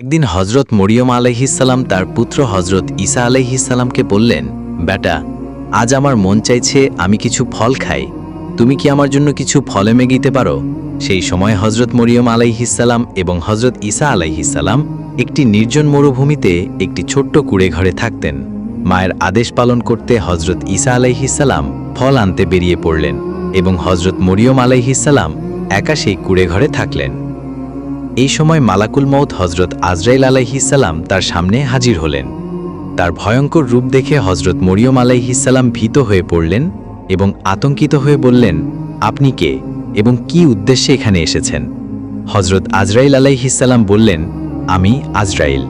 একদিন হজরত মরিয়ম আলাইহিসাল্লাম তার পুত্র হজরত ঈসা আলাইহিসাল্লামকে বললেন, বেটা, আজ আমার মন চাইছে আমি কিছু ফল খাই। তুমি কি আমার জন্য কিছু ফলে মেগিতে পারো? সেই সময় হজরত মরিয়ম আলাইহিসাল্লাম এবং হজরত ঈসা আলাইহিসাল্লাম একটি নির্জন মরুভূমিতে একটি ছোট্ট কুড়ে ঘরে থাকতেন। মায়ের আদেশ পালন করতে হজরত ঈসা আলাইহিসাল্লাম ফল আনতে বেরিয়ে পড়লেন এবং হজরত মরিয়ম আলাইহিসাল্লাম একা সেই কুড়ে ঘরে থাকলেন। এই সময় মালাকুল মৌত হজরত আজরাইল আলাইহিসাল্লাম তার সামনে হাজির হলেন। তার ভয়ঙ্কর রূপ দেখে হজরত মরিয়ম আলাইহিসাল্লাম ভীত হয়ে পড়লেন এবং আতঙ্কিত হয়ে বললেন, আপনি কে এবং কি উদ্দেশ্যে এখানে এসেছেন? হজরত আজরাইল আলাইহিসাল্লাম বললেন, আমি আজরাইল।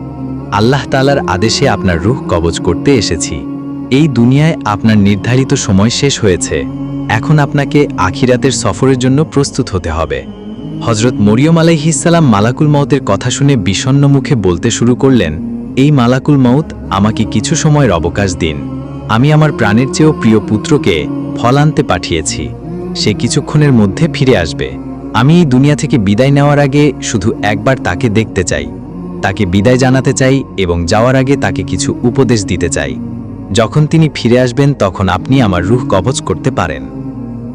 আল্লাহ তালার আদেশে আপনার রুহ কবজ করতে এসেছি। এই দুনিয়ায় আপনার নির্ধারিত সময় শেষ হয়েছে। এখন আপনাকে আখিরাতের সফরের জন্য প্রস্তুত হতে হবে। হজরত মরিয়ম আলাইহিসাল্লাম মালাকুল মৌতের কথা শুনে বিষণ্ণ মুখে বলতে শুরু করলেন, এই মালাকুল মৌত আমাকে কিছু সময়ের অবকাশ দিন। আমি আমার প্রাণের চেয়েও প্রিয় পুত্রকে ফল আনতে পাঠিয়েছি। সে কিছুক্ষণের মধ্যে ফিরে আসবে। আমি এই দুনিয়া থেকে বিদায় নেওয়ার আগে শুধু একবার তাকে দেখতে চাই। তাকে বিদায় জানাতে চাই এবং যাওয়ার আগে তাকে কিছু উপদেশ দিতে চাই। যখন তিনি ফিরে আসবেন তখন আপনি আমার রুহ কবচ করতে পারেন।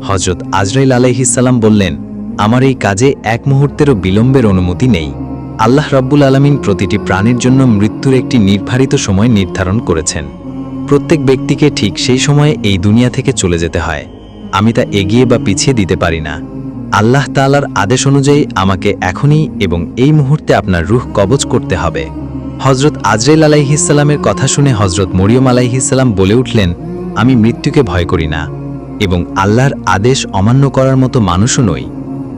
হজরত আজরাইল আলাইহিসাল্লাম বললেন আমার এই কাজে এক মুহূর্তেরও বিলম্বের অনুমতি নেই। আল্লাহ রব্বুল আলমিন প্রতিটি প্রাণীর জন্য মৃত্যুর একটি নির্ধারিত সময় নির্ধারণ করেছেন। প্রত্যেক ব্যক্তিকে ঠিক সেই সময়ে এই দুনিয়া থেকে চলে যেতে হয়। আমি তা এগিয়ে বা পিছিয়ে দিতে পারি না। আল্লাহ তালার আদেশ অনুযায়ী আমাকে এখনই এবং এই মুহূর্তে আপনার রুহ কবজ করতে হবে। হজরত আজরাইল আলাইহিসাল্লামের কথা শুনে হজরত মরিয়ম আলাইহিসাল্লাম বলে উঠলেন, আমি মৃত্যুকে ভয় করি না এবং আল্লাহর আদেশ অমান্য করার মতো মানুষও নই।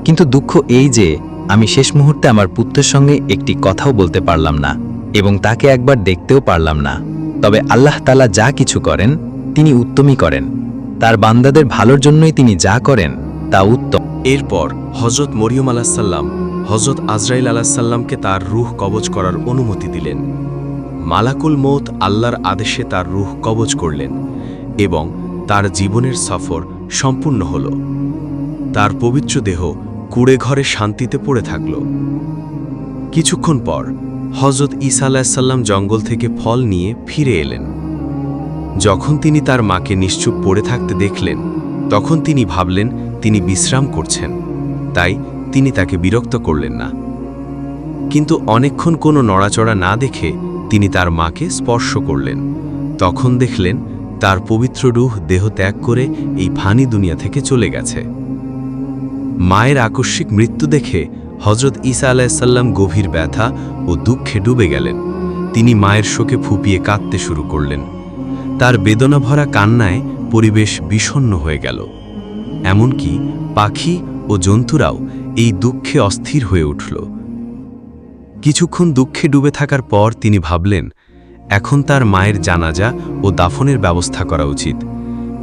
কিন্তু দুঃখ এই যে, আমি শেষ মুহূর্তে আমার পুত্রের সঙ্গে একটি কথাও বলতে পারলাম না, এবং তাকে একবার দেখতেও পারলাম না। তবে আল্লাহ তালা যা কিছু করেন, তিনি উত্তমই করেন। তার বান্দাদের ভালোর জন্যই তিনি যা করেন, তা উত্তম। এরপর হজরত মরিয়ম আলাহিসাল্লাম হজরত আজরাইল আলাহিসাল্লামকে তার রুহ কবজ করার অনুমতি দিলেন। মালাকুল মৌত আল্লাহর আদেশে তার রুহ কবজ করলেন, এবং তার জীবনের সফর সম্পূর্ণ হল। তার পবিত্র দেহ কুড়ে ঘরে শান্তিতে পড়ে থাকল। কিছুক্ষণ পর হজরত ঈসা আলাহিসাল্লাম জঙ্গল থেকে ফল নিয়ে ফিরে এলেন। যখন তিনি তার মাকে নিশ্চুপ পড়ে থাকতে দেখলেন, তখন তিনি ভাবলেন তিনি বিশ্রাম করছেন, তাই তিনি তাকে বিরক্ত করলেন না। কিন্তু অনেকক্ষণ কোনো নড়াচড়া না দেখে তিনি তার মাকে স্পর্শ করলেন। তখন দেখলেন তার পবিত্র রূহ দেহ ত্যাগ করে এই ফানি দুনিয়া থেকে চলে গেছে। মায়ের আকস্মিক মৃত্যু দেখে হজরত ঈসা আলাহিসাল্লাম গভীর ব্যথা ও দুঃখে ডুবে গেলেন। তিনি মায়ের শোকে ফুপিয়ে কাঁদতে শুরু করলেন। তার বেদনা ভরা কান্নায় পরিবেশ বিষণ্ণ হয়ে গেল। এমনকি পাখি ও জন্তুরাও এই দুঃখে অস্থির হয়ে উঠল। কিছুক্ষণ দুঃখে ডুবে থাকার পর তিনি ভাবলেন, এখন তার মায়ের জানাজা ও দাফনের ব্যবস্থা করা উচিত।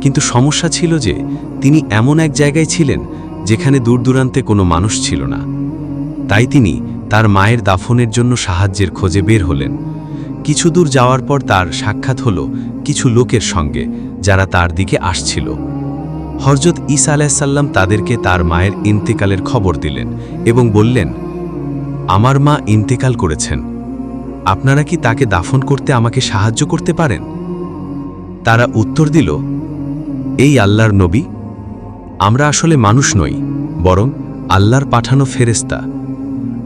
কিন্তু সমস্যা ছিল যে, তিনি এমন এক জায়গায় ছিলেন যেখানে দূরদূরান্তে কোনো মানুষ ছিল না। তাই তিনি তার মায়ের দাফনের জন্য সাহায্যের খোঁজে বের হলেন। কিছু দূর যাওয়ার পর তার সাক্ষাৎ হল কিছু লোকের সঙ্গে যারা তার দিকে আসছিল। হরজত ঈসা আলাহিসাল্লাম তাদেরকে তার মায়ের ইন্তেকালের খবর দিলেন এবং বললেন, আমার মা ইন্তেকাল করেছেন। আপনারা কি তাকে দাফন করতে আমাকে সাহায্য করতে পারেন? তারা উত্তর দিল, এই আল্লাহর নবী আমরা আসলে মানুষ নই, বরং আল্লাহর পাঠানো ফেরেস্তা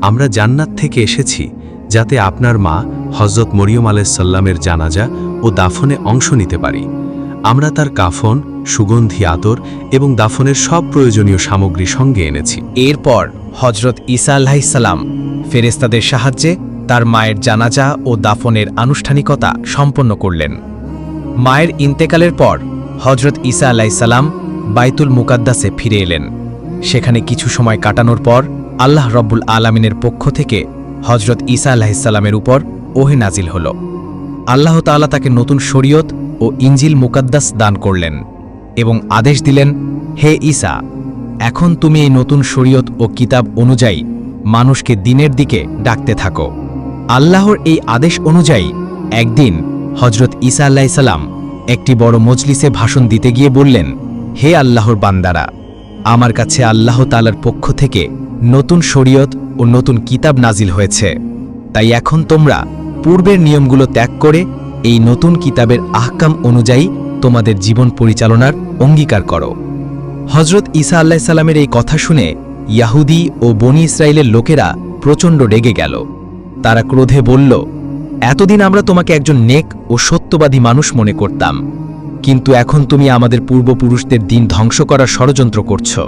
আমরা জান্নাত থেকে এসেছি যাতে আপনার মা হজরত মরিয়ম আলাইসাল্লামের জানাজা ও দাফনে অংশ নিতে পারি। আমরা তার কাফন, সুগন্ধি আতর এবং দাফনের সব প্রয়োজনীয় সামগ্রী সঙ্গে এনেছি। এরপর হজরত ঈসা আলাহিসাল্লাম ফেরেস্তাদের সাহায্যে তার মায়ের জানাজা ও দাফনের আনুষ্ঠানিকতা সম্পন্ন করলেন। মায়ের ইন্তেকালের পর হজরত ইসা আলাইসাল্লাম বাইতুল মুকাদ্দাসে ফিরে এলেন। সেখানে কিছু সময় কাটানোর পর আল্লাহ রব্বুল আলামিনের পক্ষ থেকে হজরত ঈসা আলাহিসাল্লামের উপর ওহে নাজিল হল। আল্লাহ তাআলা তাকে নতুন শরীয়ত ও ইঞ্জিল মুকাদ্দাস দান করলেন এবং আদেশ দিলেন, হে ঈসা, এখন তুমি এই নতুন শরীয়ত ও কিতাব অনুযায়ী মানুষকে দিনের দিকে ডাকতে থাকো। আল্লাহর এই আদেশ অনুযায়ী একদিন হজরত ঈসা আল্লাহিসাল্লাম একটি বড় মজলিসে ভাষণ দিতে গিয়ে বললেন হে আল্লাহর বান্দারা, আমার কাছে আল্লাহ তালার পক্ষ থেকে নতুন শরীয়ত ও নতুন কিতাব নাজিল হয়েছে। তাই এখন তোমরা পূর্বের নিয়মগুলো ত্যাগ করে এই নতুন কিতাবের আহকাম অনুযায়ী তোমাদের জীবন পরিচালনার অঙ্গীকার করো। হজরত ঈসা আল্লাহ সাল্লামের এই কথা শুনে ইয়াহুদি ও বনি ইসরায়েলের লোকেরা প্রচণ্ড রেগে গেল। তারা ক্রোধে বলল, এতদিন আমরা তোমাকে একজন নেক ও সত্যবাদী মানুষ মনে করতাম। কিন্তু এখন তুমি আমাদের পূর্বপুরুষদের দিন ধ্বংস করার ষড়যন্ত্র করছ।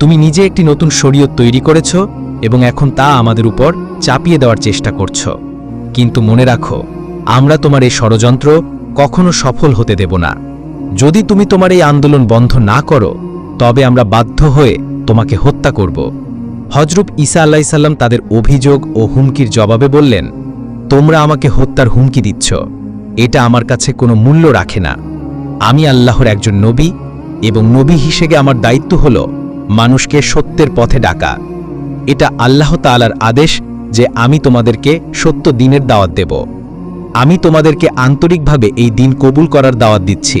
তুমি নিজে একটি নতুন শরীয়ত তৈরি করেছ এবং এখন তা আমাদের উপর চাপিয়ে দেওয়ার চেষ্টা করছ। কিন্তু মনে রাখো, আমরা তোমার এই ষড়যন্ত্র কখনো সফল হতে দেব না। যদি তুমি তোমার এই আন্দোলন বন্ধ না করো, তবে আমরা বাধ্য হয়ে তোমাকে হত্যা করব। হজরুপ ঈসা আল্লাহিসাল্লাম তাদের অভিযোগ ও হুমকির জবাবে বললেন, তোমরা আমাকে হত্যার হুমকি দিচ্ছ। এটা আমার কাছে কোনো মূল্য রাখে না। আমি আল্লাহর একজন নবী এবং নবী হিসেবে আমার দায়িত্ব হল মানুষকে সত্যের পথে ডাকা। এটা আল্লাহ তালার আদেশ যে আমি তোমাদেরকে সত্য দিনের দাওয়াত দেব। আমি তোমাদেরকে আন্তরিকভাবে এই দিন কবুল করার দাওয়াত দিচ্ছি।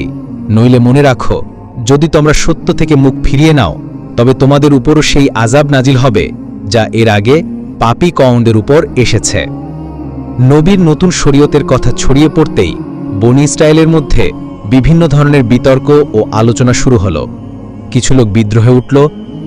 নইলে মনে রাখো, যদি তোমরা সত্য থেকে মুখ ফিরিয়ে নাও, তবে তোমাদের উপরও সেই আজাব নাজিল হবে, যা এর আগে পাপি কউন্ডের উপর এসেছে। নবীর নতুন শরীয়তের কথা ছড়িয়ে পড়তেই বনি ইসরায়েলের মধ্যে বিভিন্ন ধরনের বিতর্ক ও আলোচনা শুরু হল। কিছু লোক বিদ্রোহে উঠল,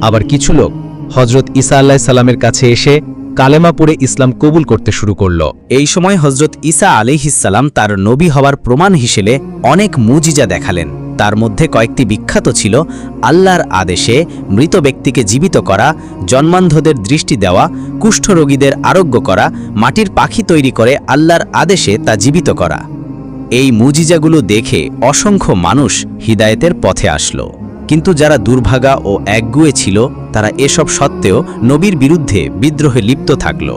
আবার কিছু লোক হজরত ঈসা আল্লাহ সাল্লামের কাছে এসে কালেমা পড়ে ইসলাম কবুল করতে শুরু করল। এই সময় হজরত ঈসা আলিহিসাল্লাম তার নবী হওয়ার প্রমাণ হিসেবে অনেক মুজিজা দেখালেন। তার মধ্যে কয়েকটি বিখ্যাত ছিল আল্লাহর আদেশে মৃত ব্যক্তিকে জীবিত করা, জন্মান্ধদের দৃষ্টি দেওয়া, কুষ্ঠরোগীদের আরোগ্য করা, মাটির পাখি তৈরি করে আল্লাহর আদেশে তা জীবিত করা। এই মুজিজাগুলো দেখে অসংখ্য মানুষ হিদায়েতের পথে আসলো। কিন্তু যারা দুর্ভাগা ও একগুয়ে ছিল, তারা এসব সত্ত্বেও নবীর বিরুদ্ধে বিদ্রোহে লিপ্ত থাকল।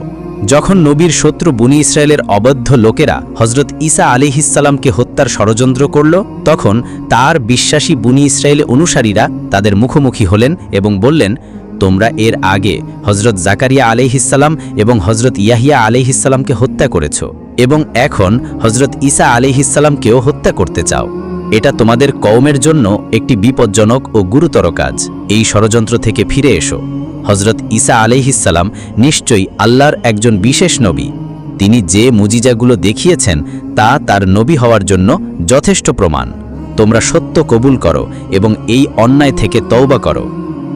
যখন নবীর শত্রু বুনি ইসরায়েলের অবদ্ধ লোকেরা হজরত ঈসা আলিহিসাল্লামকে হত্যার ষড়যন্ত্র করল, তখন তার বিশ্বাসী বুনি ইসরায়েল অনুসারীরা তাদের মুখোমুখি হলেন এবং বললেন, তোমরা এর আগে হজরত জাকারিয়া আলিহিসাল্লাম এবং হজরত ইয়াহিয়া আলিহিসাল্লামকে হত্যা করেছ। এবং এখন হজরত ঈসা আলিহিসাল্লামকেও হত্যা করতে চাও। এটা তোমাদের কওমের জন্য একটি বিপজ্জনক ও গুরুতর কাজ। এই ষড়যন্ত্র থেকে ফিরে এসো। হজরত ঈসা আলিহিসাল্লাম নিশ্চয়ই আল্লাহর একজন বিশেষ নবী। তিনি যে মুজিজাগুলো দেখিয়েছেন, তা তার নবী হওয়ার জন্য যথেষ্ট প্রমাণ। তোমরা সত্য কবুল করো এবং এই অন্যায় থেকে তওবা করো।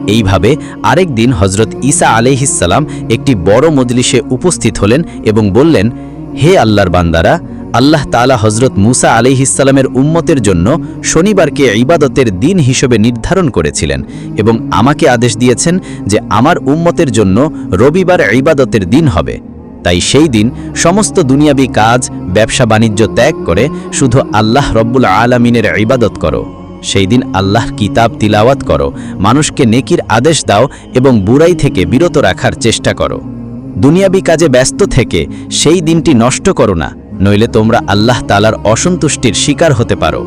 এইভাবে আরেক দিন হজরত ঈসা আলিহিসাল্লাম একটি বড় মজলিসে উপস্থিত হলেন এবং বললেন হে আল্লাহর বান্দারা, আল্লাহ তালা হজরত মুসা আলিহিসাল্লামের উম্মতের জন্য শনিবারকে ইবাদতের দিন হিসেবে নির্ধারণ করেছিলেন এবং আমাকে আদেশ দিয়েছেন যে আমার উম্মতের জন্য রবিবার ইবাদতের দিন হবে। তাই সেই দিন সমস্ত দুনিয়াবী কাজ, ব্যবসা, বাণিজ্য ত্যাগ করে শুধু আল্লাহ রব্বুল আলমিনের ইবাদত করো। সেই দিন আল্লাহ কিতাব তিলাওয়াত করো, মানুষকে নেকির আদেশ দাও এবং বুড়াই থেকে বিরত রাখার চেষ্টা করো। দুনিয়াবী কাজে ব্যস্ত থেকে সেই দিনটি নষ্ট করো না, নইলে তোমরা আল্লাহ তালার অসন্তুষ্টির শিকার হতে পারো।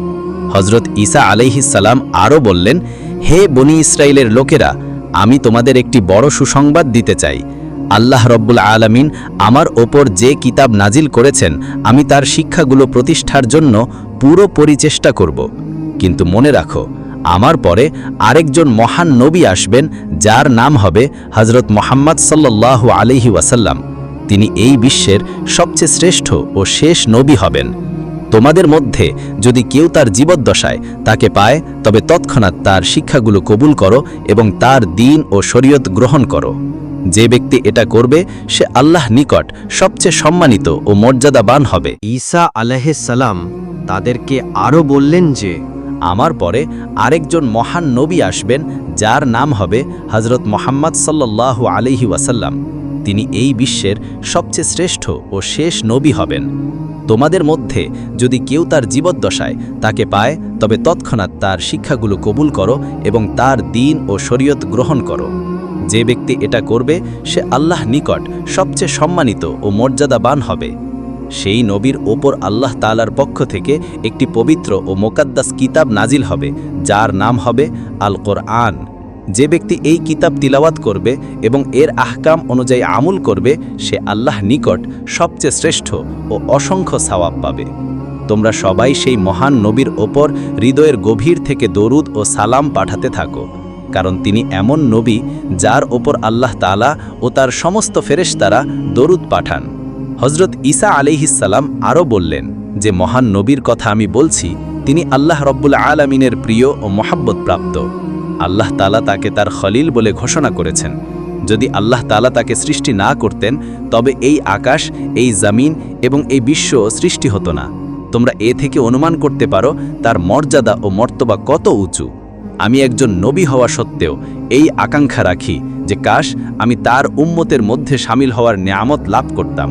হজরত ঈসা আলাইহিসাল্লাম আরও বললেন, হে বনি ইসরায়েলের লোকেরা, আমি তোমাদের একটি বড় সুসংবাদ দিতে চাই। আল্লাহ রব্বুল আলামিন আমার ওপর যে কিতাব নাজিল করেছেন, আমি তার শিক্ষাগুলো প্রতিষ্ঠার জন্য পুরো পরিচেষ্টা করব। কিন্তু মনে রাখো আমার পরে আরেকজন মহান নবী আসবেন, যার নাম হবে হজরত মোহাম্মদ সাল্লাহ আলিহি ওয়াসাল্লাম। তিনি এই বিশ্বের সবচেয়ে শ্রেষ্ঠ ও শেষ নবী হবেন। তোমাদের মধ্যে যদি কেউ তার জীবদ্দশায় তাকে পায়, তবে তৎক্ষণাৎ তার শিক্ষাগুলো কবুল করো এবং তার দিন ও শরীয়ত গ্রহণ করো। যে ব্যক্তি এটা করবে, সে আল্লাহ নিকট সবচেয়ে সম্মানিত ও মর্যাদাবান হবে। ঈসা আলাইসাল্লাম তাদেরকে আরও বললেন যে আমার পরে আরেকজন মহান নবী আসবেন, যার নাম হবে হজরত মোহাম্মদ সাল্লাহ আলিহি ওয়াসাল্লাম। তিনি এই বিশ্বের সবচেয়ে শ্রেষ্ঠ ও শেষ নবী হবেন। তোমাদের মধ্যে যদি কেউ তার জীবদ্দশায় তাকে পায়, তবে তৎক্ষণাৎ তার শিক্ষাগুলো কবুল করো এবং তার দিন ও শরীয়ত গ্রহণ করো। যে ব্যক্তি এটা করবে, সে আল্লাহ নিকট সবচেয়ে সম্মানিত ও মর্যাদাবান হবে। সেই নবীর ওপর আল্লাহ তালার পক্ষ থেকে একটি পবিত্র ও মোকাদ্দাস কিতাব নাজিল হবে, যার নাম হবে আল কোরআন যে ব্যক্তি এই কিতাব তিলাওয়াত করবে এবং এর আহকাম অনুযায়ী আমল করবে, সে আল্লাহ নিকট সবচেয়ে শ্রেষ্ঠ ও অসংখ্য সাওয়াব পাবে। তোমরা সবাই সেই মহান নবীর ওপর হৃদয়ের গভীর থেকে দরুদ ও সালাম পাঠাতে থাকো, কারণ তিনি এমন নবী যার ওপর আল্লাহ তালা ও তার সমস্ত ফেরেশতারা দরুদ পাঠান। হজরত ঈসা আলিহিসাল্লাম আরও বললেন যে, মহান নবীর কথা আমি বলছি, তিনি আল্লাহ রব্বুল আলমিনের প্রিয় ও মহাব্বত প্রাপ্ত আল্লাহ তালা তাকে তার খলিল বলে ঘোষণা করেছেন। যদি আল্লাহ তালা তাকে সৃষ্টি না করতেন, তবে এই আকাশ, এই জামিন এবং এই বিশ্ব সৃষ্টি হতো না। তোমরা এ থেকে অনুমান করতে পারো, তার মর্যাদা ও মর্তবা কত উঁচু। আমি একজন নবী হওয়া সত্ত্বেও এই আকাঙ্ক্ষা রাখি যে, কাশ, আমি তার উম্মতের মধ্যে সামিল হওয়ার নিয়ামত লাভ করতাম।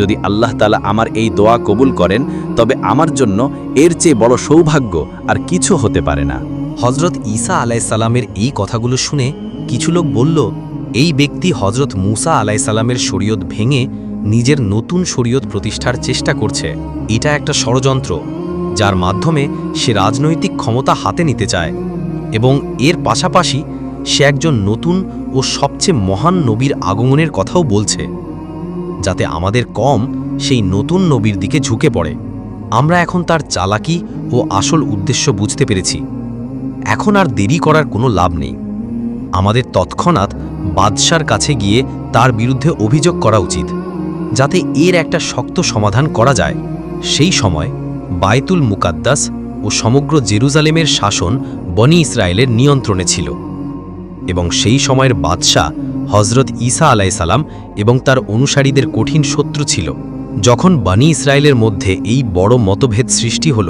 যদি আল্লাহ তালা আমার এই দোয়া কবুল করেন, তবে আমার জন্য এর চেয়ে বড় সৌভাগ্য আর কিছু হতে পারে না। হজরত ঈসা আলাইসাল্লামের এই কথাগুলো শুনে কিছু লোক বলল, এই ব্যক্তি হজরত মুসা আলাইসাল্লামের শরীয়ত ভেঙে নিজের নতুন শরীয়ত প্রতিষ্ঠার চেষ্টা করছে। এটা একটা ষড়যন্ত্র, যার মাধ্যমে সে রাজনৈতিক ক্ষমতা হাতে নিতে চায় এবং এর পাশাপাশি সে একজন নতুন ও সবচেয়ে মহান নবীর আগমনের কথাও বলছে। যাতে আমাদের কম সেই নতুন নবীর দিকে ঝুঁকে পড়ে। আমরা এখন তার চালাকি ও আসল উদ্দেশ্য বুঝতে পেরেছি। এখন আর দেরি করার কোনো লাভ নেই। আমাদের তৎক্ষণাৎ বাদশার কাছে গিয়ে তার বিরুদ্ধে অভিযোগ করা উচিত, যাতে এর একটা শক্ত সমাধান করা যায়। সেই সময় বায়তুল মুকাদ্দাস ও সমগ্র জেরুজালেমের শাসন বনি ইসরায়েলের নিয়ন্ত্রণে ছিল এবং সেই সময়ের বাদশাহ হজরত ঈসা আলাইসালাম এবং তার অনুসারীদের কঠিন শত্রু ছিল। যখন বানি ইসরায়েলের মধ্যে এই বড় মতভেদ সৃষ্টি হল,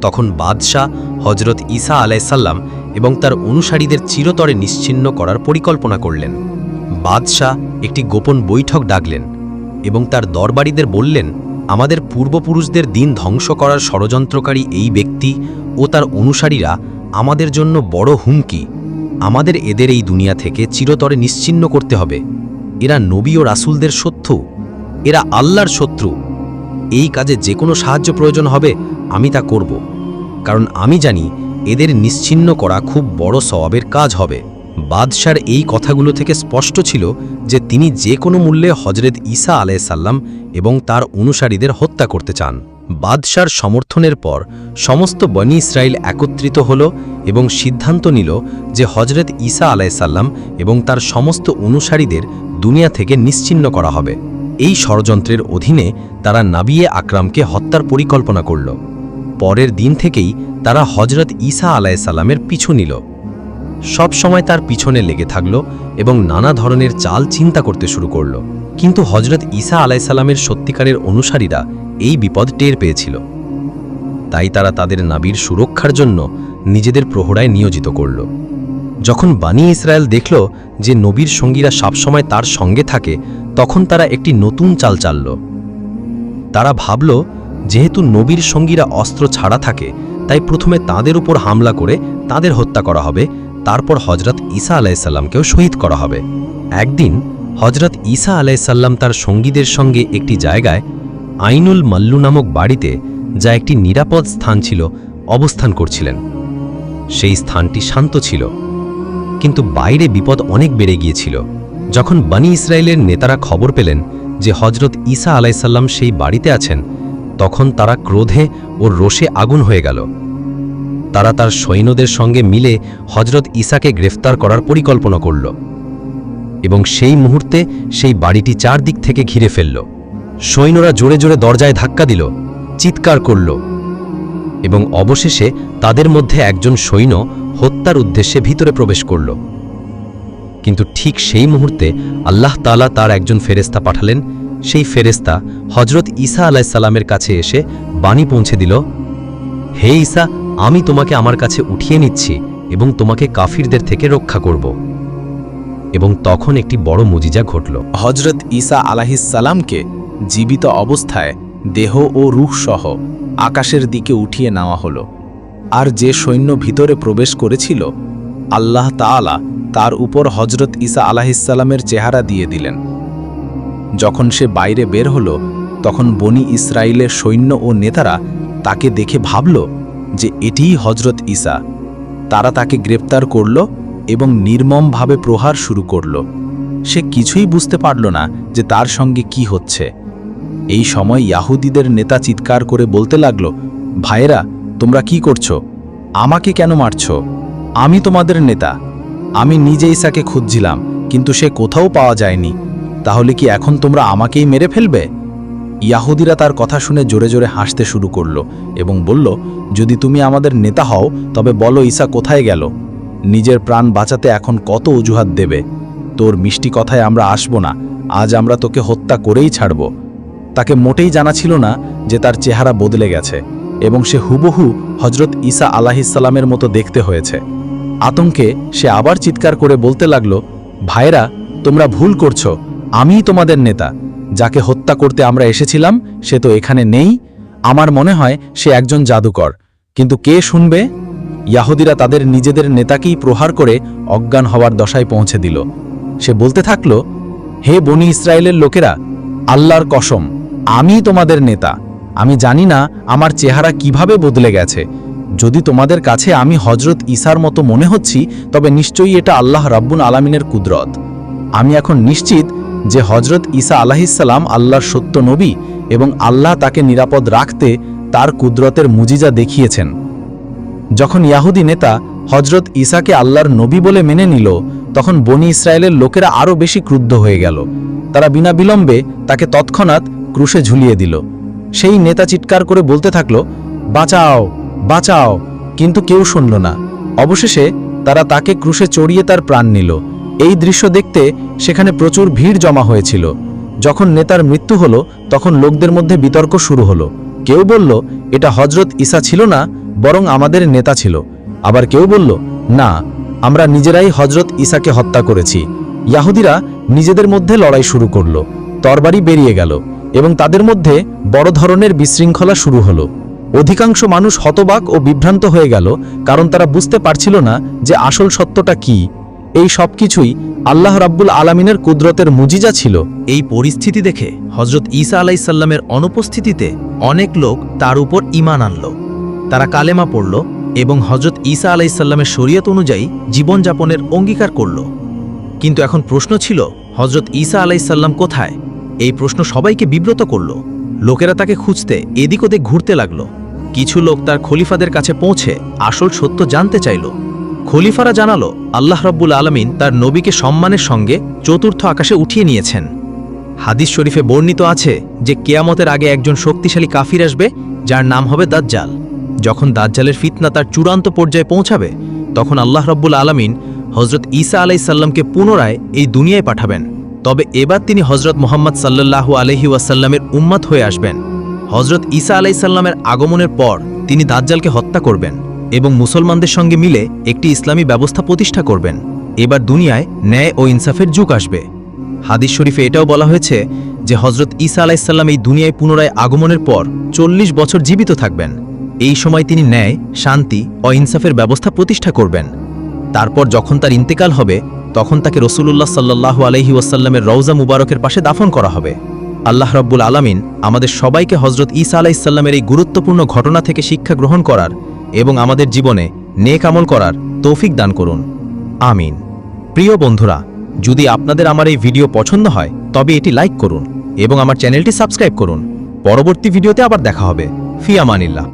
তখন বাদশাহ হজরত ঈসা আলাইসাল্লাম এবং তার অনুসারীদের চিরতরে নিশ্চিন্ন করার পরিকল্পনা করলেন। বাদশাহ একটি গোপন বৈঠক ডাকলেন এবং তার দরবারীদের বললেন, আমাদের পূর্বপুরুষদের দিন ধ্বংস করার ষড়যন্ত্রকারী এই ব্যক্তি ও তার অনুসারীরা আমাদের জন্য বড় হুমকি। আমাদের এদের এই দুনিয়া থেকে চিরতরে নিশ্চিন্ন করতে হবে। এরা নবী ও রাসূলদের শত্রু। এরা আল্লাহর শত্রু। এই কাজে যে কোনো সাহায্য প্রয়োজন হবে, আমি তা করব। কারণ আমি জানি, এদের নিশ্চিন্ন করা খুব বড় সওয়াবের কাজ হবে। বাদশার এই কথাগুলো থেকে স্পষ্ট ছিল যে তিনি যে কোনো মূল্যে হজরত ঈসা আলাইসাল্লাম এবং তার অনুসারীদের হত্যা করতে চান। বাদশার সমর্থনের পর সমস্ত বনি ইসরায়েল একত্রিত হল এবং সিদ্ধান্ত নিল যে হজরত ঈসা আলাইসাল্লাম এবং তার সমস্ত অনুসারীদের দুনিয়া থেকে নিশ্চিন্ন করা হবে। এই ষড়যন্ত্রের অধীনে তারা নাবিয়ে আকরামকে হত্যার পরিকল্পনা করল। পরের দিন থেকেই তারা হজরত ঈসা আলাইসাল্লামের পিছু নিল। সব সময় তার পিছনে লেগে থাকল এবং নানা ধরনের চাল চিন্তা করতে শুরু করল। কিন্তু হজরত ঈসা আলাইসাল্লামের সত্যিকারের অনুসারীরা এই বিপদ টের পেয়েছিল। তাই তারা তাদের নাবির সুরক্ষার জন্য নিজেদের প্রহরায় নিয়োজিত করল। যখন বানি ইসরায়েল দেখল যে নবীর সঙ্গীরা সবসময় তার সঙ্গে থাকে, তখন তারা একটি নতুন চাল চালল। তারা ভাবল, যেহেতু নবীর সঙ্গীরা অস্ত্র ছাড়া থাকে, তাই প্রথমে তাদের উপর হামলা করে তাদের হত্যা করা হবে তারপর হজরত ঈসা আলাইসাল্লামকেও শহীদ করা হবে। একদিন হজরত ঈসা আলাইসাল্লাম তার সঙ্গীদের সঙ্গে একটি জায়গায় আইনুল মাল্লু নামক বাড়িতে যা একটি নিরাপদ স্থান ছিল, অবস্থান করছিলেন। সেই স্থানটি শান্ত ছিল, কিন্তু বাইরে বিপদ অনেক বেড়ে গিয়েছিল। যখন বানি ইসরায়েলের নেতারা খবর পেলেন যে হজরত ঈসা আলাইসাল্লাম সেই বাড়িতে আছেন, তখন তারা ক্রোধে ও রোষে আগুন হয়ে গেল। তারা তার সৈন্যদের সঙ্গে মিলে হজরত ঈসাকে গ্রেফতার করার পরিকল্পনা করল এবং সেই মুহূর্তে সেই বাড়িটি চারদিক থেকে ঘিরে ফেলল। সৈন্যরা জোরে জোরে দরজায় ধাক্কা দিল, চিৎকার করল এবং অবশেষে তাদের মধ্যে একজন সৈন্য হত্যার উদ্দেশ্যে ভিতরে প্রবেশ করল। কিন্তু ঠিক সেই মুহূর্তে আল্লাহ তালা তার একজন ফেরেস্তা পাঠালেন। সেই ফেরেস্তা হজরত ঈসা আলাইসাল্লামের কাছে এসে বাণী পৌঁছে দিল, হে ঈসা আমি তোমাকে আমার কাছে উঠিয়ে নিচ্ছি এবং তোমাকে কাফিরদের থেকে রক্ষা করব। এবং তখন একটি বড় মুজিজা ঘটল। হজরত ঈসা আলাহিসাল্লামকে জীবিত অবস্থায় দেহ ও রুহ সহ আকাশের দিকে উঠিয়ে নেওয়া হলো। আর যে সৈন্য ভিতরে প্রবেশ করেছিল, আল্লাহ তাআলা তার উপর হজরত ঈসা আলাহিসাল্লামের চেহারা দিয়ে দিলেন। যখন সে বাইরে বের হলো, তখন বনি ইসরায়েলের সৈন্য ও নেতারা তাকে দেখে ভাবল যে এটিই হজরত ঈসা। তারা তাকে গ্রেপ্তার করল এবং নির্মমভাবে প্রহার শুরু করল। সে কিছুই বুঝতে পারল না যে তার সঙ্গে কি হচ্ছে। এই সময় ইয়াহুদিদের নেতা চিৎকার করে বলতে লাগল, ভাইয়েরা, তোমরা কি করছ? আমাকে কেন মারছ? আমি তোমাদের নেতা। আমি নিজে ইসাকে খুঁজছিলাম, কিন্তু সে কোথাও পাওয়া যায়নি। তাহলে কি এখন তোমরা আমাকেই মেরে ফেলবে? ইয়াহুদিরা তার কথা শুনে জোরে জোরে হাসতে শুরু করল এবং বলল, যদি তুমি আমাদের নেতা হও, তবে বলো ঈসা কোথায় গেল? নিজের প্রাণ বাঁচাতে এখন কত অজুহাত দেবে? তোর মিষ্টি কথায় আমরা আসব না, আজ আমরা তোকে হত্যা করেই ছাড়ব। তাকে মোটেই জানা ছিল না যে তার চেহারা বদলে গেছে এবং সে হুবহু হজরত ঈসা আলাহিসাল্লামের মতো দেখতে হয়েছে। আতঙ্কে সে আবার চিৎকার করে বলতে লাগল ভাইরা তোমরা ভুল করছ, আমিই তোমাদের নেতা। যাকে হত্যা করতে আমরা এসেছিলাম, সে তো এখানে নেই। আমার মনে হয় সে একজন জাদুকর। কিন্তু কে শুনবে? ইয়াহুদিরা তাদের নিজেদের নেতাকেই প্রহার করে অজ্ঞান হওয়ার দশায় পৌঁছে দিল। সে বলতে থাকল, হে বনি ইসরায়েলের লোকেরা, আল্লাহর কসম, আমি তোমাদের নেতা। আমি জানি না আমার চেহারা কীভাবে বদলে গেছে। যদি তোমাদের কাছে আমি হজরত ঈসার মতো মনে হচ্ছি, তবে নিশ্চয়ই এটা আল্লাহ রাব্বুন আলামিনের কুদরত। আমি এখন নিশ্চিত যে হজরত ঈসা আলাহিসাল্লাম আল্লাহর সত্য নবী এবং আল্লাহ তাকে নিরাপদ রাখতে তার কুদরতের মুজিজা দেখিয়েছেন। যখন ইয়াহুদি নেতা হজরত ঈসাকে আল্লাহর নবী বলে মেনে নিল, তখন বনি ইসরায়েলের লোকেরা আরও বেশি ক্রুদ্ধ হয়ে গেল। তারা বিনা বিলম্বে তাকে তৎক্ষণাৎ ক্রুশে ঝুলিয়ে দিল। সেই নেতা চিৎকার করে বলতে থাকল, বাঁচাও বাঁচাও। কিন্তু কেউ শুনল না। অবশেষে তারা তাকে ক্রুশে চড়িয়ে তার প্রাণ নিল। এই দৃশ্য দেখতে সেখানে প্রচুর ভিড় জমা হয়েছিল। যখন নেতার মৃত্যু হলো, তখন লোকদের মধ্যে বিতর্ক শুরু হলো। কেউ বলল, এটা হজরত ঈসা ছিল না, বরং আমাদের নেতা ছিল। আবার কেউ বলল, না, আমরা নিজেরাই হজরত ঈসাকে হত্যা করেছি। ইয়াহুদিরা নিজেদের মধ্যে লড়াই শুরু করল। তরবারি বেরিয়ে গেল এবং তাদের মধ্যে বড় ধরনের বিশৃঙ্খলা শুরু হলো। অধিকাংশ মানুষ হতবাক ও বিভ্রান্ত হয়ে গেল, কারণ তারা বুঝতে পারছিল না যে আসল সত্যটা কি। এই সব কিছুই আল্লাহ রাব্বুল আলামিনের কুদরতের মুজিজা ছিল। এই পরিস্থিতি দেখে হজরত ঈসা আলাইসাল্লামের অনুপস্থিতিতে অনেক লোক তার উপর ইমান আনল। তারা কালেমা পড়ল এবং হজরত ঈসা আলাইসাল্লামের শরীয়ত অনুযায়ী জীবনযাপনের অঙ্গীকার করল। কিন্তু এখন প্রশ্ন ছিল হজরত ঈসা আলাইসাল্লাম কোথায়? এই প্রশ্ন সবাইকে বিব্রত করল। লোকেরা তাকে খুঁজতে এদিক ওদিক ঘুরতে লাগল। কিছু লোক তার খলিফাদের কাছে পৌঁছে আসল সত্য জানতে চাইল। খলিফারা জানালো, আল্লাহ রব্বুল আলমিন তার নবীকে সম্মানের সঙ্গে চতুর্থ আকাশে উঠিয়ে নিয়েছেন। হাদিস শরীফে বর্ণিত আছে যে কেয়ামতের আগে একজন শক্তিশালী কাফির আসবে, যার নাম হবে দাজ্জাল। যখন দাজ্জালের ফিতনা তার চূড়ান্ত পর্যায়ে পৌঁছাবে, তখন আল্লাহ রব্বুল আলমিন হজরত ঈসা আলাইসাল্লামকে পুনরায় এই দুনিয়ায় পাঠাবেন। তবে এবার তিনি হজরত মোহাম্মদ সাল্লাল্লাহু আলহি ওয়াসাল্লামের উম্মাত হয়ে আসবেন। হজরত ঈসা আলাইসাল্লামের আগমনের পর তিনি দাজ্জালকে হত্যা করবেন। এবং মুসলমানদের সঙ্গে মিলে একটি ইসলামী ব্যবস্থা প্রতিষ্ঠা করবেন। এবার দুনিয়ায় ন্যায় ও ইনসাফের যুগ আসবে। হাদিস শরীফে এটাও বলা হয়েছে যে হজরত ঈসা আলাইসাল্লাম এই দুনিয়ায় পুনরায় আগমনের পর চল্লিশ বছর জীবিত থাকবেন। এই সময় তিনি ন্যায়, শান্তি ও ইনসাফের ব্যবস্থা প্রতিষ্ঠা করবেন। তারপর যখন তার ইন্তেকাল হবে, তখন তাকে রসুলুল্লাহ সাল্লাহ আলহি ওয়াসাল্লামের রওজা মুবারকের পাশে দাফন করা হবে। আল্লাহ রব্বুল আলামিন আমাদের সবাইকে হজরত ঈসা আলাইসাল্লামের এই গুরুত্বপূর্ণ ঘটনা থেকে শিক্ষা গ্রহণ করার এবং আমাদের জীবনে নেক আমল করার তৌফিক দান করুন। আমিন। প্রিয় বন্ধুরা, যদি আপনাদের আমার এই ভিডিও পছন্দ হয়, তবে এটি লাইক করুন এবং আমার চ্যানেলটি সাবস্ক্রাইব করুন। পরবর্তী ভিডিওতে আবার দেখা হবে। ফিয়ামানিল্লাহ